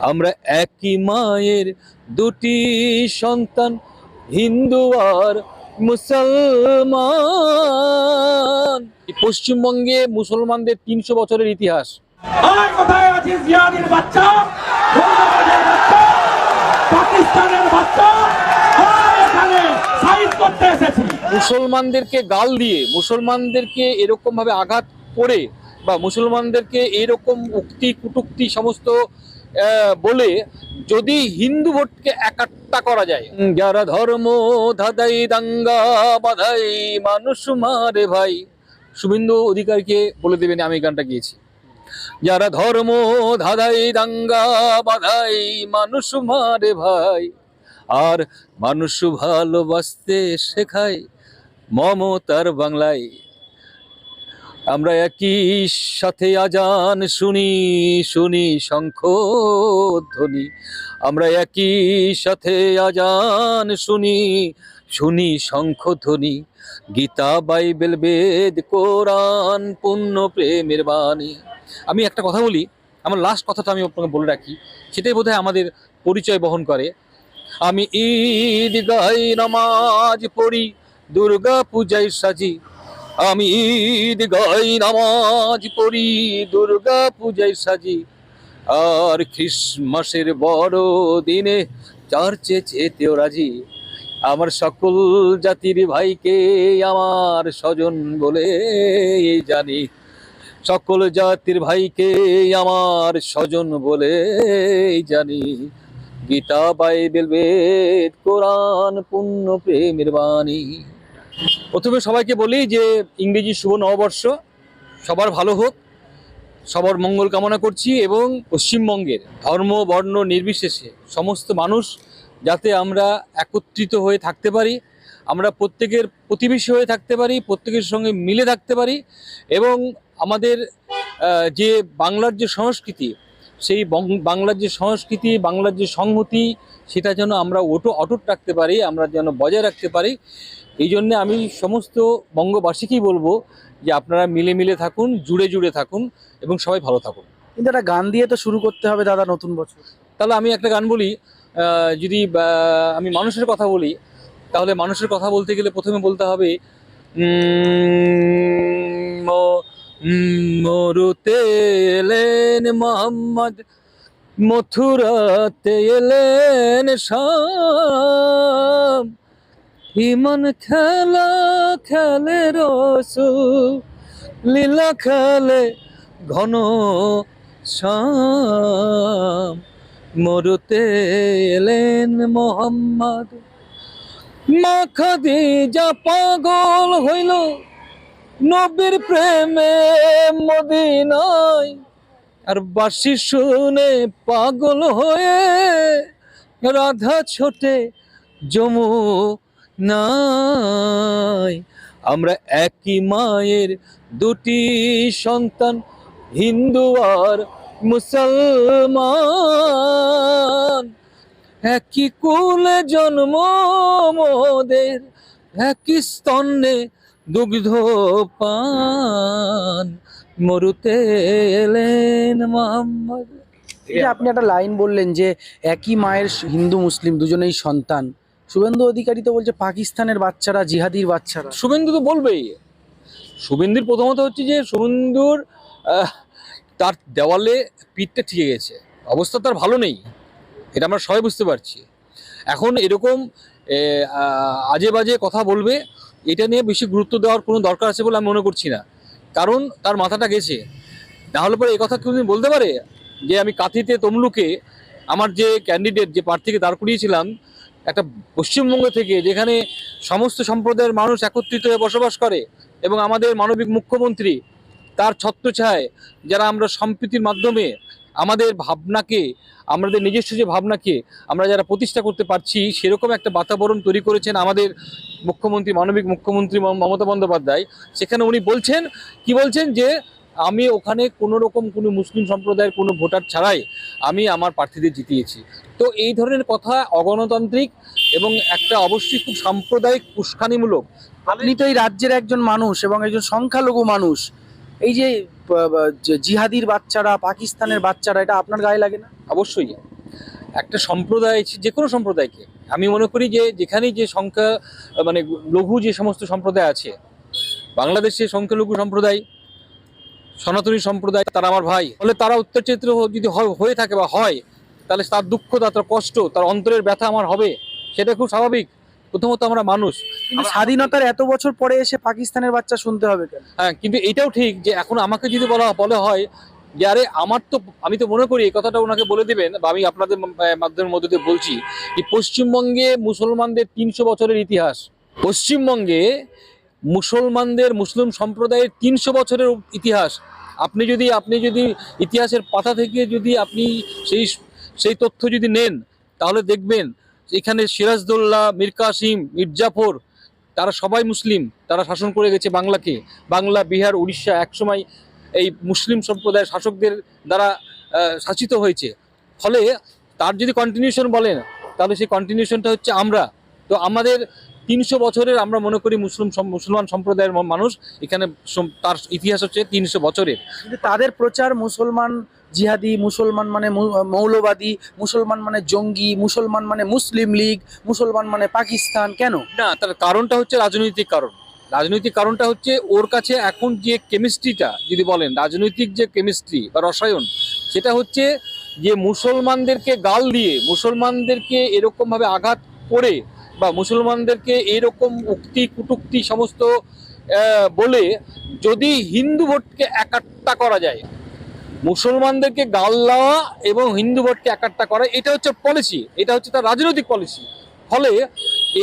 আমরা একই মায়ের দুটি সন্তান হিন্দু আর মুসলমান। পশ্চিমবঙ্গে মুসলমানদের তিনশো বছরের ইতিহাস। আর কোথায় আছে জিয়াদের বাচ্চা পাকিস্তানের বাচ্চা আর এখানে সাইজ করতে এসেছি। মুসলমানদেরকে গাল দিয়ে মুসলমানদেরকে এরকম ভাবে আঘাত করে বা মুসলমানদেরকে এরকম উক্তি কুটুক্তি সমস্ত বলে যদি হিন্দু ভোটকে একাট্টা করা যায়। যারা ধর্ম ধাদাই দাঙ্গা বাধাই, মানুষ মারে ভাই। শুভেন্দু অধিকারকে বলে দেবেন, আমি গানটা গিয়েছি। যারা ধর্ম ধাদাই দাঙ্গা বাধাই, মানুষ মারে ভাই। আর মানুষ ভালোবাসতে শেখায় মমতার বাংলায়। আমরা একই সাথে আজান শুনি শুনি শঙ্খ ধ্বনি আমরা একই সাথে আজান শুনি শুনি শঙ্খ ধ্বনি গীতা, বাইবেল, বেদ, কোরআন, পুণ্য, প্রেমের বাণী। আমি একটা কথা বলি, আমার লাস্ট কথাটা আমি আপনাকে বলে রাখি, সেটাই বোধহয় আমাদের পরিচয় বহন করে। আমি ঈদ গাই নামাজ পড়ি, দুর্গা পূজায় সাজি আমি ঈদ গাই, নামাজ পড়ি, দুর্গা পূজায় সাজি। আর খ্রিসমাসের বড় দিনে চার্চে যেতেও রাজি। আমার সকল জাতির ভাইকে আমার স্বজন বলে জানি। সকল জাতির ভাইকে আমার স্বজন বলে জানি। গীতা, বাইবেল, বেদ, কোরআন, পুণ্য, প্রেমের বাণী। প্রথমে সবাইকে বলি যে ইংরেজি শুভ নববর্ষ। সবার ভালো হোক, সবার মঙ্গল কামনা করছি এবং পশ্চিমবঙ্গের ধর্ম, বর্ণ নির্বিশেষে সমস্ত মানুষ যাতে আমরা একত্রিত হয়ে থাকতে পারি, আমরা প্রত্যেকের প্রতিবেশী হয়ে থাকতে পারি, প্রত্যেকের সঙ্গে মিলে থাকতে পারি এবং আমাদের যে বাংলার যে সংস্কৃতি সেই বাংলার যে সংস্কৃতি বাংলার যে সংহতি সেটা যেন আমরা ওটো অটুট রাখতে পারি আমরা যেন বজায় রাখতে পারি। এই জন্যে আমি সমস্ত বঙ্গবাসীকেই বলব যে আপনারা মিলে মিলে থাকুন জুড়ে জুড়ে থাকুন এবং সবাই ভালো থাকুন। কিন্তু একটা গান দিয়ে তো শুরু করতে হবে দাদা নতুন বছর। তাহলে আমি একটা গান বলি যদি আমি মানুষের কথা বলি তাহলে মানুষের কথা বলতে গেলে প্রথমে বলতে হবে মরুতে এলেন মোহাম্মদ, মথুরাতে এলেন শাম। খেলা খেলে রসুল, লীলা খেলে ঘন শাম। মরুতে এলেন মোহাম্মদ মা খাদিজা পাগল হইল নবীর প্রেমে মদিনায়, আর বাসি শুনে পাগল হয়ে রাধা ছোটে জমু নাই আমরা একই মায়ের দুটি সন্তান, হিন্দু আর মুসলমান। একই কুলে জন্ম মোদের, একই স্তন্নে দুগ্ধ পান মরুতে এলেন মোহাম্মদ। যে আপনি একটা লাইন বললেন যে একই মায়ের হিন্দু মুসলিম দুজনেই সন্তান। শুভেন্দু অধিকারী তো বলছে পাকিস্তানের বাচ্চারা জিহাদির বাচ্চারা। শুভেন্দু তো বলবেই। শুভেন্দুর প্রথমত হচ্ছে যে শুভেন্দুর আহ, তার দেওয়ালে পিঠটা ঠিকে গেছে। অবস্থা তার ভালো নেই। এটা আমরা সবাই বুঝতে পারছি। এখন এরকম আজে বাজে কথা বলবে এটা নিয়ে বেশি গুরুত্ব দেওয়ার কোনো দরকার আছে বলে আমি মনে করছি না। কারণ তার মাথাটা গেছে। না হলে পরে এই কথা কেউ বলতে পারে? যে আমি কাঁথিতে তমলুকে আমার যে ক্যান্ডিডেট যে প্রার্থীকে দাঁড় করিয়েছিলাম, একটা পশ্চিমবঙ্গ থেকে যেখানে সমস্ত সম্প্রদায়ের মানুষ একত্রিত হয়ে বসবাস করে এবং আমাদের মানবিক মুখ্যমন্ত্রী তার ছত্রছায় যারা আমরা সম্প্রীতির মাধ্যমে আমাদের ভাবনাকে, আমাদের নিজস্ব যে ভাবনাকে আমরা যারা প্রতিষ্ঠা করতে পারছি, সেরকম একটা বাতাবরণ তৈরি করেছেন আমাদের মুখ্যমন্ত্রী, মানবিক মুখ্যমন্ত্রী মম- মমতা বন্দ্যোপাধ্যায়। সেখানে উনি বলছেন, কি বলছেন যে, আমি ওখানে কোনো রকম কোনো মুসলিম সম্প্রদায়ের কোনো ভোটার ছাড়াই আমি আমার প্রার্থীদের জিতিয়েছি। তো এই ধরনের কথা অগণতান্ত্রিক এবং একটা অবশ্যই খুব সাম্প্রদায়িক উস্কানিমূলক। আপনি তো এই রাজ্যের একজন মানুষ এবং একজন সংখ্যালঘু মানুষ। এই যে জিহাদির বাচ্চারা, পাকিস্তানের বাচ্চারা, এটা আপনার গায়ে লাগে না? অবশ্যই। একটা সম্প্রদায়, যে কোনো সম্প্রদায়কে। আমি মনে করি যে যেখানেই যে সংখ্যা মানে লঘু যে সমস্ত সম্প্রদায় আছে, বাংলাদেশে সংখ্যালঘু সম্প্রদায়, সনাতনী সম্প্রদায়, তারা আমার ভাই। ফলে তারা অত্যাচারিত যদি হয়ে থাকে বা হয়, তাহলে তার দুঃখ, তার কষ্ট, তার অন্তরের ব্যথা আমার হবে, সেটা খুব স্বাভাবিক। প্রথমত আমরা মানুষ। কিন্তু স্বাধীনতার এত বছর পরে এসে পাকিস্তানের বাচ্চা শুনতে হবে কেন? হ্যাঁ কিন্তু এটাও ঠিক যে এখন আমাকে যদি বলা বলে হয় যে আরে আমার তো আমি তো মনে করি এই কথাটা ওনাকে বলে দিবেন বা আমি আপনাদের মাধ্যমের মধ্যে দিয়ে বলছি যে পশ্চিমবঙ্গে মুসলমানদের তিনশো বছরের ইতিহাস। পশ্চিমবঙ্গে মুসলমানদের মুসলিম সম্প্রদায়ের তিনশো বছরের ইতিহাস। আপনি যদি আপনি যদি ইতিহাসের পাতা থেকে যদি আপনি সেই সেই তথ্য যদি নেন তাহলে দেখবেন এখানে সিরাজদৌল্লা মীর কাসিম মির্জাফর, তারা সবাই মুসলিম। তারা শাসন করে গেছে বাংলাকে। বাংলা, বিহার, উড়িষ্যা একসময় এই মুসলিম সম্প্রদায়ের শাসকদের দ্বারা শাসিত হয়েছে। ফলে তার যদি কন্টিনিউশন বলেন, তাহলে সেই কন্টিনিউশনটা হচ্ছে আমরা। তো আমাদের তিনশো বছরের আমরা মনে করি মুসলিম মুসলমান সম্প্রদায়ের মানুষ এখানে তার ইতিহাস হচ্ছে তিনশো বছরের। তাদের প্রচার মুসলমান জিহাদি মুসলমান মানে মৌলবাদী মুসলমান মানে জঙ্গি মুসলমান মানে মুসলিম লীগ মুসলমান মানে পাকিস্তান কেন? না তার কারণটা হচ্ছে রাজনৈতিক কারণ। রাজনৈতিক কারণটা হচ্ছে ওর কাছে এখন যে কেমিস্ট্রিটা যদি বলেন রাজনৈতিক যে কেমিস্ট্রি বা রসায়ন সেটা হচ্ছে যে মুসলমানদেরকে গাল দিয়ে মুসলমানদেরকে এরকমভাবে আঘাত করে বা মুসলমানদেরকে এরকম উক্তি, কুটুক্তি সমস্ত বলে যদি হিন্দু ভোটকে একাট্টা করা যায়, মুসলমানদেরকে গাল দেওয়া এবং হিন্দু ভোটকে একাট্টা করা, এটা হচ্ছে পলিসি এটা হচ্ছে তার রাজনৈতিক পলিসি ফলে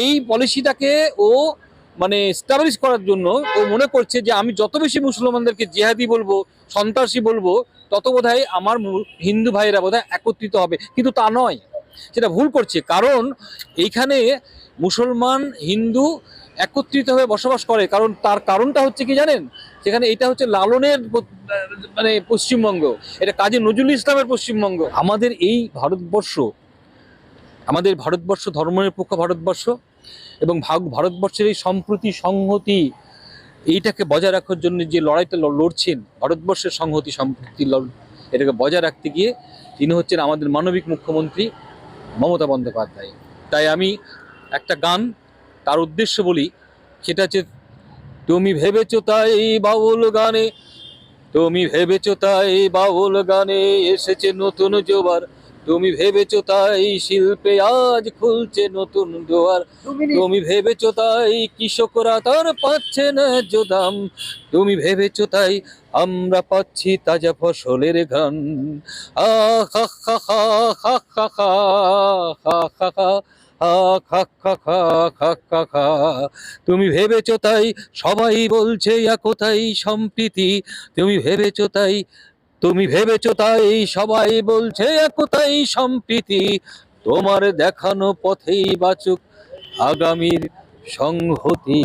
এই পলিসিটাকে ও মানে স্টাবলিশ করার জন্য ও মনে করছে যে আমি যত বেশি মুসলমানদেরকে জেহাদি বলব, সন্ত্রাসী বলব, তত বোধহয় আমার হিন্দু ভাইয়েরা বোধহয় একত্রিত হবে। কিন্তু তা নয়, সেটা ভুল করছে। কারণ এইখানে মুসলমান, হিন্দু একত্রিত হয়ে বসবাস করে। কারণ তার কারণটা হচ্ছে কি জানেন? সেখানে এটা হচ্ছে লালনের মানে পশ্চিমবঙ্গ। এটা কাজী নজরুল ইসলামের পশ্চিমবঙ্গ। আমাদের এই ভারতবর্ষ, আমাদের ভারতবর্ষ ধর্মনিরপেক্ষ ভারতবর্ষ এবং ভারতবর্ষের এই সম্প্রতি, সংহতি, এইটাকে বজায় রাখার জন্য যে লড়াইটা লড়ছেন, ভারতবর্ষের সংহতি, সম্প্রতি এটাকে বজায় রাখতে গিয়ে তিনি হচ্ছেন আমাদের মানবিক মুখ্যমন্ত্রী মমতা বন্দ্যোপাধ্যায়। তাই আমি একটা গান তার উদ্দেশ্য বলি সেটা হচ্ছে তুমি ভেবেছো তাই বাউল গানে তুমি ভেবেছো তাই বাউল গানে এসেছে নতুন জোবার তুমি ভেবেছো তাই শিল্পে আজ খুলছে নতুন দুয়ার তুমি ভেবেছো তাই কৃষকরা তার পাচ্ছে না দাম তুমি ভেবেছো তাই আমরা পাচ্ছি তাজা ফসলের ঘ্রাণ হা হা হা হা হা হা হা হা হা আহ, খা খা খা খা খা খা তুমি ভেবেছো তাই, সবাই বলছে একতাই সম্প্রীতি? তুমি ভেবেছো তাই, তুমি ভেবেছো তাই, সবাই বলছে একতাই সম্প্রীতি? তোমার দেখানো পথেই বাচুক আগামীর সংহতি।